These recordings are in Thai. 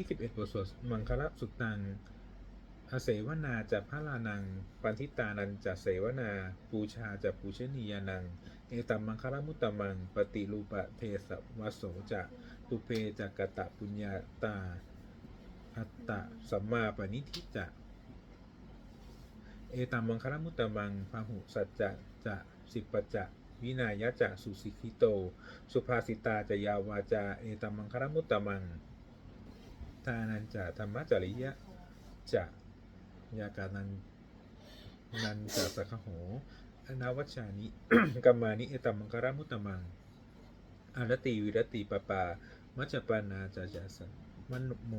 ที่ 11 บทสวดมังคลสุตตังอเสวนาจะพระลานัง ปันทิตานันจะเสวนา ปูชาจะปูชนียานัง เอตัมมังคละมุตตมัง ปฏิรูปะเทสวโสจะตุเปจักกตะปุญญาตา อัตตะสัมมาปณิทิจะ เอตัมมังคละมุตตมังพาหุสัจจะจะสิปปัจะวินายะจะสุสิกิโต สุภาสิตาจะยาวาจา เอตัมมังคละมุตตมัง ทานันจะธรรมจริยะจะยากานันนันจะสักโหอนาวัชานิกัมมานิเอตัมมังคารามุตตมังอารติวิรติปปา มัจจปานาจะจะสันมันโม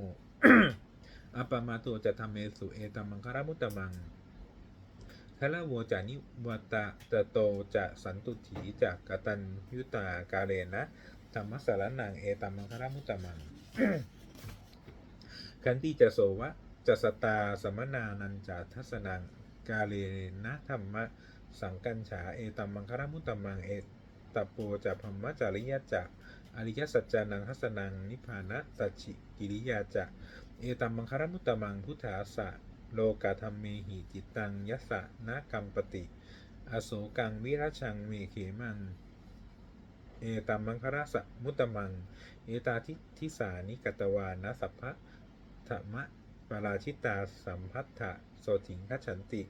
อปามาโตจะทำเมสุเอตัมมังคารามุตตมังคละโวจานิวัตะตะโตจะสันตุถีจากกตัญยุตากาเลนะธรรมสารนังเอตัมมังคารามุตตมัง ขันติจะโสวะจะสตาสมนานันจาทัสนังกาเลนะธรรมะ สังกัญฉาเอตัมมังคารมุตตมังเอตปโปจะพัมมะจาริยะจะอริยสัจจานังทัสนังนิพพานะสัจฉิกิริยาจะเอตัมมังคารมุตตมังพุทธาสะโลกาธรรมเมหิจิตตังยัสสะนะกัมปติ อโศกังวิรชังเมเขมังเอตัมมังคารสะมุตตมัง เอตาทิทิสานิกตวานะสัพพะ ธรรมะปาราชิตาสัมพัทธะโสถิงคัจฉันติ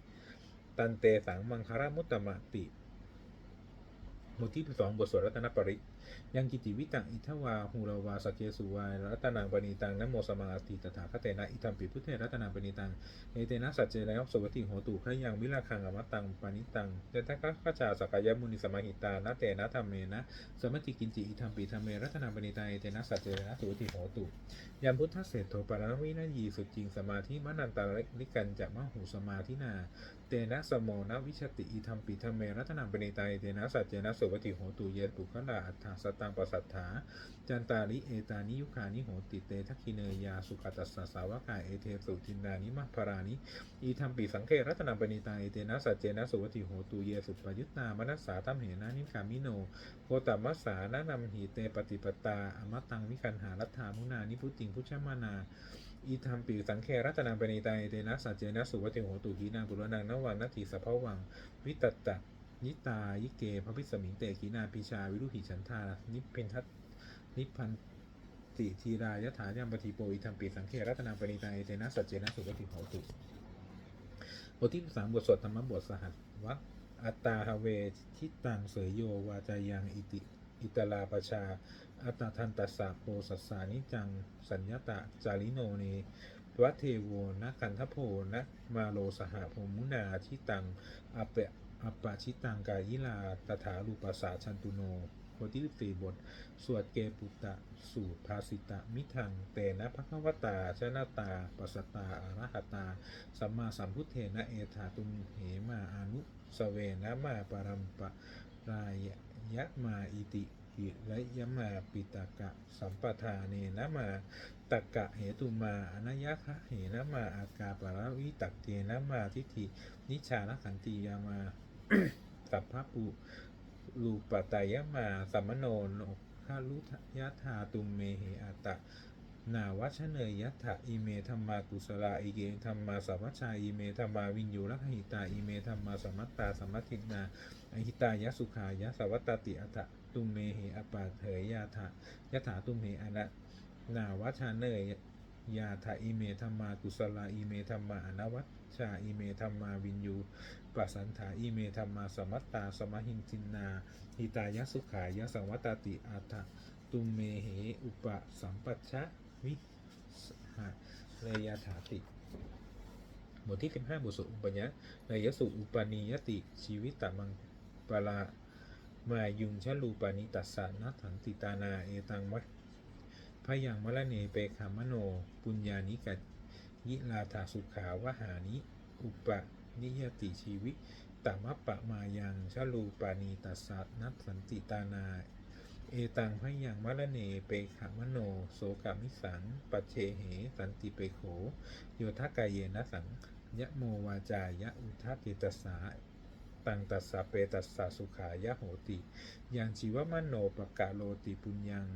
ตันเตสังมังคารมุตตมะติ บทที่สองบทสวดรัตนปริยังกิติวิตังอิทวาหูราวาสัจเจสุวายรัตนังปณิตังนะโมสมาติตถาคเตนะอิทัมปิพุทเทรัตนังปณิตังเอเตนะสัจเจแล้ว สวัติโหตุขยังวิลาคังอมตังปณิตังเจตคะขจาสกายมุนิสมาหิตานะเตนะธรรมเมนะสมติกินจิอิทัมปิธรรมเมรัตนังปณิตังเอเตนะสัจเจนะสวัติโหตุยามพุทธเศรษโทปารวินายีสุดจริงสมาธิมนันตาลิกันจะมหูสมาธินา เตนะสโมนะวิชติอิธรรมปิธรรมเมรัตนังปณิตายเตนะสัจเจนะสุวติโหตุเยปุคละอัฏฐาสตังปสัทธาจันตาลิเอตานิยุคานิโหติเตทักขิเนยาสุขตัสสะสาวกายเอเทสุทินานิมัพพารานิอิธรรมปิสังเขรัตนังปณิตายเตนะสัจเจนะสุวติโหตุเยสุปยุตตามนัสสาตัมเหนานิกามิโนโคตัมัสสานะนัมหิเตปฏิปตาอมตังวิคันหารัตถามุนานิพุติงพุชฌมานาอีธรรมปิสังเครัตนังปณิตายเตนะสัจเจนะสุวัติโหตุหีนางปุรนังนวันนัตถิสัพวังวิตตตะ นิตายิเกพระพิสมิงเตกีนาปิชา วิรุหิฉันทา นิพินทัตนิพันติทีรายถายัมปฏิโปอีธรรมปิสังเครัตนังปณิตายเตนะสัจเจนะสุวัติโหตุบทที่สามบทสวดธรรมบทสหัสวะอัตตาฮเวทิตังเสยโยวาจายังอิติอิตลาปชา อัตทันตสสะโพสัสสานิจัง สัญญตะ จาริโนเนวัเทโวนะกันทโพนะมาโลสหพมุนาทิตังอเปะ อปปะชิตังกายิลาตถาลูปสาชันตุโนบทที่สี่บท สวดเกปุตตะ สูตรภาสิตะ มิทัง เตนะภควตาชนะตาปัสตาอรหตา สัมมาสัมพุทเทนะเอธาตุมเหมาอนุสเวนะมาปรัมปะรายยะมาอิติหิและยะมาปิตกะ สัมปทาเนนะมาตกะเหตุมาอนยะคะเหนะมาอากาปะระวิตักเตนะมาทิฏฐินิชาลขันติยามา สัพพะปุลูปตายมาสัมโนโนคาลุยะธาตุมเมเหอัตตะนาวัชเนยยะถะอิเมธรรมากุสลาอิเกธรรมาสัมมัชาอิเมธรรมาวินยูรักหิตาอิเมธรรมาสมัตตาสมัตินาอหิตายะสุขายะสวัตตติอัตตะตุมเมเหอปาเถยยาถะยะถาตุมเหอะนะนาวัชเนย ยาถะอิเมธรรมากุสลาอิเมธรรมาอนวัชชาอิเมธรรมาวินยูปัสสันถาอิเมธรรมาสมัตตาสมหินตินนาหิตายสุขายสังวัตติอัตถะตุมเมเหอุปสัมปัชชะวิสหะเลยาถาติบทที่ 15บทสวดอุปญะเลยยสุอุปนิยติชีวิตตมังปลามายุงชะลูปานิตัสสะนัถันติตานาเอตังวั พยังมะละเนเปคามโน ปุญญานิกัยิลาถาสุขาวหานิ อุปนิยติชีวิตมะปะมายังชะลูปานิตัสสะนัถันติตานา เอตังพยังมะละเนเปขามโน โสกามิสังปัจเชเหสันติเปโข โยทะกายเยนะสังยะโมวาจายะอุทัติตัสสาตังตัสสะเปตัสสะสุขายะโหติ ยังชีวมโนปะกะโลติปุญญัง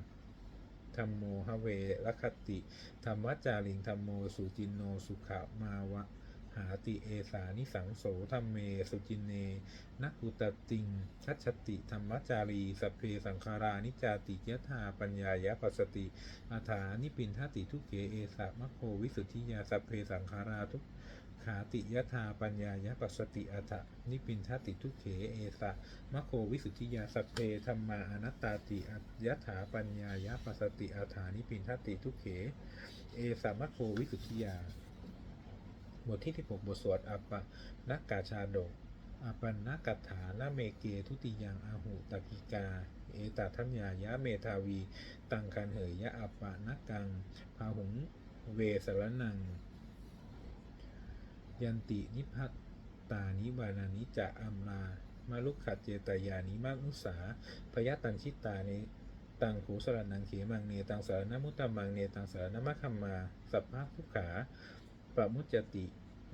ธรรมโมหเวรคติ ธรรมจาริงธรรมโมสุจินโนสุขมาวะ ติเอสานิสังโสธรรมเม สุจินเนนักุตติงชัชติธรรมจารีสัพเพสังขารานิจจาติยถาปัญญายะปัสสติอาถานิปินทติทุเขเอสะมะโควิสุทธิยาสัพเพสังขาราทุกขาติยถาปัญญายะปัสสติอาถานิปินทติทุเขเอสะมะโควิสุทธิยาสัพเพธรรมาอนัตตาติยถาปัญญายะปัสสติอาถานิปินทติทุเขเอสะมะโควิสุทธิยา บทที่ 16 บทสวดอปปะนักกาชาดกอปปนักกัถานาเมเกทุติยังอาหุตกิกา เอตทัญญายะเมทาวี ตังคันเหยยะอปะนักกัง พาหุงเวสรนัง ยันตินิพัตตานิวานานิจะอัมลามาลุกขัดเจตยานิมานุสาพยตังชิตตานิตังขูสรนังเขมังเนตังสารนมุตตมังเนตังสารนมะคัมมา สัพพะทุกขา ปะมุจติ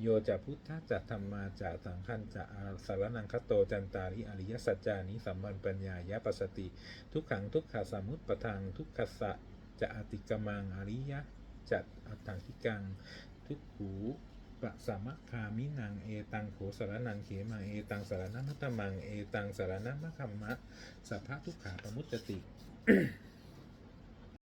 โยจะพุทธะจะธรรมาจะสังขันจะอาสารนังคโตจันตาริอริยสัจจานิสัมมันปัญญายะปสติ ทุกขังทุกขาสมุตปะทังทุกขสะจะอติกมังอริยะจัดอัตถังทิกัง ทุกขูปะสามะคามินังเอตังโขสารนังเขมังเอตังสารนัมัตตมังเอตังสารนัมะคัมมะสัพพะทุกขาปะมุจติ